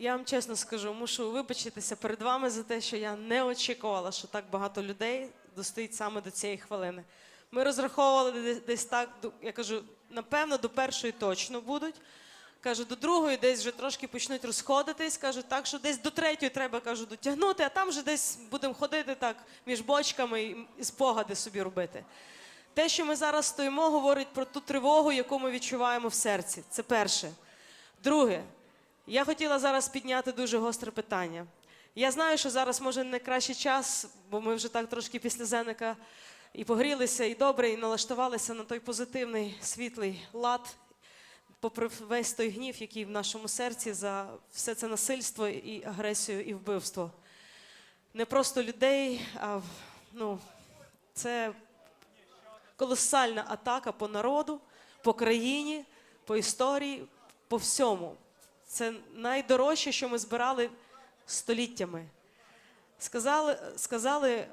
я вам чесно скажу, мушу вибачитися перед вами за те, що я не очікувала, що так багато людей достоїть саме до цієї хвилини. Ми розраховували десь, десь так, я кажу, напевно, до першої точно будуть. Кажу, до другої десь вже трошки почнуть розходитись. Кажу, так що десь до третьої треба кажу, дотягнути, а там вже десь будемо ходити так між бочками і, спогади собі робити. Те, що ми зараз стоїмо, говорить про ту тривогу, яку ми відчуваємо в серці. Це перше. Друге, я хотіла зараз підняти дуже гостре питання. Я знаю, що зараз може не найкращий час, бо ми вже так трошки після Зеника і погрілися, і добре, і налаштувалися на той позитивний світлий лад, попри весь той гнів, який в нашому серці за все це насильство і агресію і вбивство. Не просто людей, а ну, це колосальна атака по народу, по країні, по історії, по всьому. Це найдорожче, що ми збирали століттями. Сказали, сказали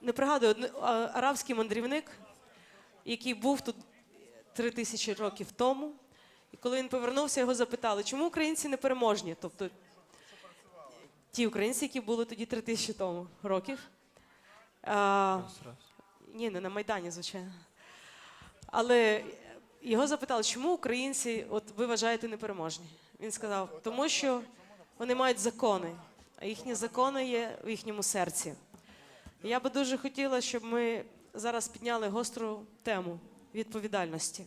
не пригадую, арабський мандрівник, який був тут три тисячі років тому. І коли він повернувся, його запитали, чому українці не переможні? Тобто ті українці, які були тоді три тисячі тому років. А, ні, не на Майдані, звичайно. Але його запитали, чому українці, от ви вважаєте, непереможні? Він сказав, тому що вони мають закони, а їхні закони є в їхньому серці. Я би дуже хотіла, щоб ми зараз підняли гостру тему відповідальності.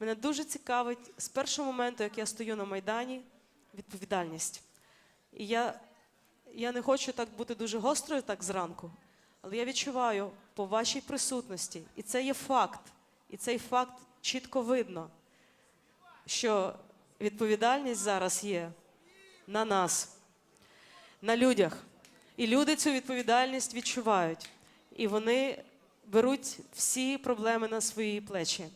Мене дуже цікавить з першого моменту, як я стою на Майдані, відповідальність. І я, я не хочу так бути дуже гострою так зранку, але я відчуваю по вашій присутності, і це є факт, і цей факт чітко видно, що відповідальність зараз є на нас, на людях. І люди цю відповідальність відчувають. І вони беруть всі проблеми на свої плечі.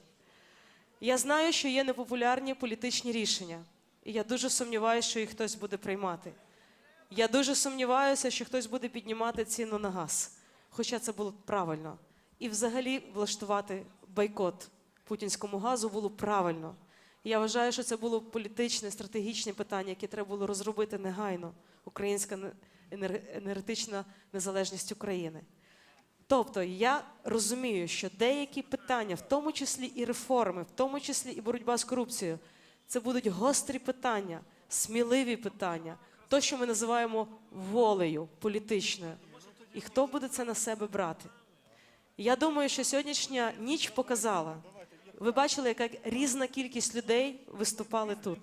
Я знаю, що є непопулярні політичні рішення, і я дуже сумніваюся, що їх хтось буде приймати. Я дуже сумніваюся, що хтось буде піднімати ціну на газ, хоча це було б правильно. І взагалі влаштувати бойкот путінському газу було правильно. Я вважаю, що це було політичне, стратегічне питання, яке треба було розробити негайно. Українська не- енергетична незалежність України. Тобто я розумію, що деякі питання, в тому числі і реформи, в тому числі і боротьба з корупцією, це будуть гострі питання, сміливі питання, то, що ми називаємо волею політичною. І хто буде це на себе брати? Я думаю, що сьогоднішня ніч показала. Ви бачили, яка різна кількість людей виступали тут.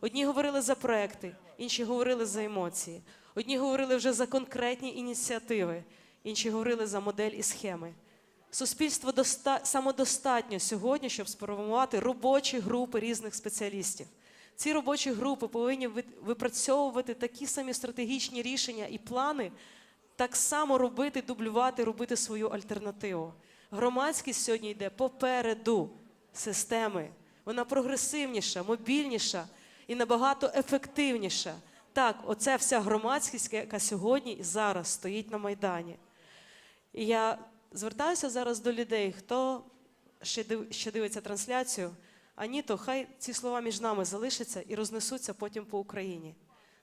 Одні говорили за проекти, інші говорили за емоції, одні говорили вже за конкретні ініціативи, інші говорили за модель і схеми. Суспільство доста- самодостатньо сьогодні, щоб сформувати робочі групи різних спеціалістів. Ці робочі групи повинні випрацьовувати такі самі стратегічні рішення і плани, так само робити, дублювати, робити свою альтернативу. Громадськість сьогодні йде попереду системи. Вона прогресивніша, мобільніша і набагато ефективніша. Так, оце вся громадськість, яка сьогодні і зараз стоїть на Майдані. І я звертаюся зараз до людей, хто ще, дивиться трансляцію, а ні, то хай ці слова між нами залишаться і рознесуться потім по Україні.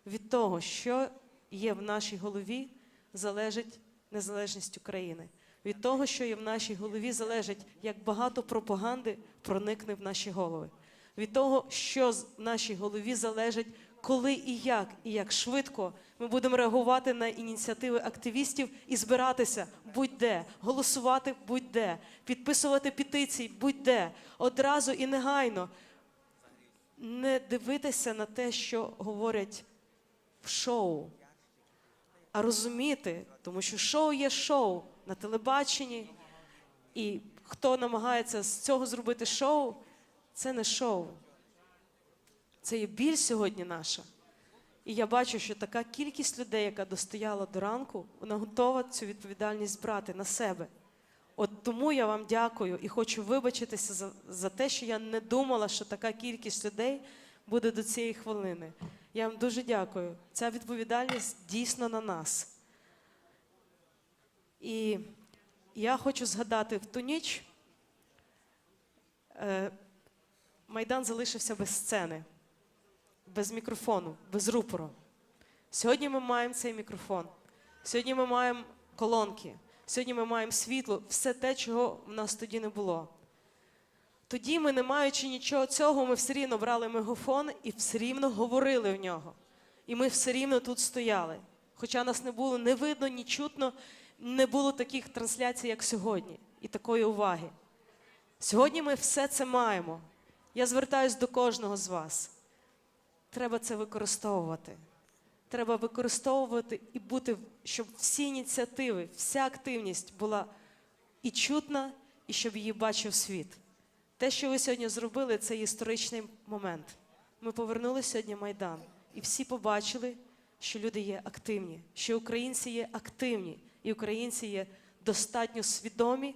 Від того, що є в нашій голові, залежить незалежність України. Від того, що є в нашій голові, залежить, як багато пропаганди проникне в наші голови. Від того, що в нашій голові залежить, коли і як, і як швидко ми будемо реагувати на ініціативи активістів і збиратися будь-де, голосувати будь-де, підписувати петиції будь-де, одразу і негайно. Не дивитися на те, що говорять в шоу, а розуміти, тому що шоу є шоу на телебаченні, і хто намагається з цього зробити шоу, це не шоу. Це є біль сьогодні наша. І я бачу, що така кількість людей, яка достояла до ранку, вона готова цю відповідальність брати на себе. От тому я вам дякую і хочу вибачитися за, за те, що я не думала, що така кількість людей буде до цієї хвилини. Я вам дуже дякую. Ця відповідальність дійсно на нас. І я хочу згадати в ту ніч. Е, Майдан залишився без сцени. без мікрофону, без рупору. Сьогодні ми маємо цей мікрофон. Сьогодні ми маємо колонки. Сьогодні ми маємо світло, все те, чого в нас тоді не було. Тоді ми, не маючи нічого цього, ми все рівно брали мегафон і все рівно говорили в нього. І ми все рівно тут стояли. Хоча нас не було не видно, ні чутно, не було таких трансляцій, як сьогодні, і такої уваги. Сьогодні ми все це маємо. Я звертаюсь до кожного з вас. Треба це використовувати. Треба використовувати і бути, щоб всі ініціативи, вся активність була і чутна, і щоб її бачив світ. Те, що ви сьогодні зробили, це історичний момент. Ми повернули сьогодні Майдан, і всі побачили, що люди є активні, що українці є активні, і українці є достатньо свідомі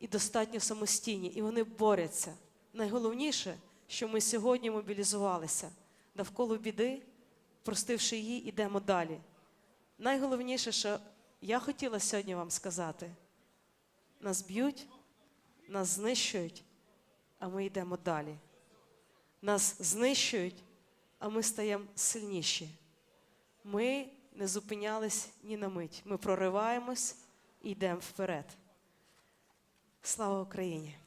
і достатньо самостійні, і вони борються. Найголовніше, що ми сьогодні мобілізувалися навколо біди, простивши її, йдемо далі. Найголовніше, що я хотіла сьогодні вам сказати: нас б'ють, нас знищують, а ми йдемо далі. Нас знищують, а ми стаємо сильніші. Ми не зупинялись ні на мить. Ми прориваємось і йдемо вперед. Слава Україні!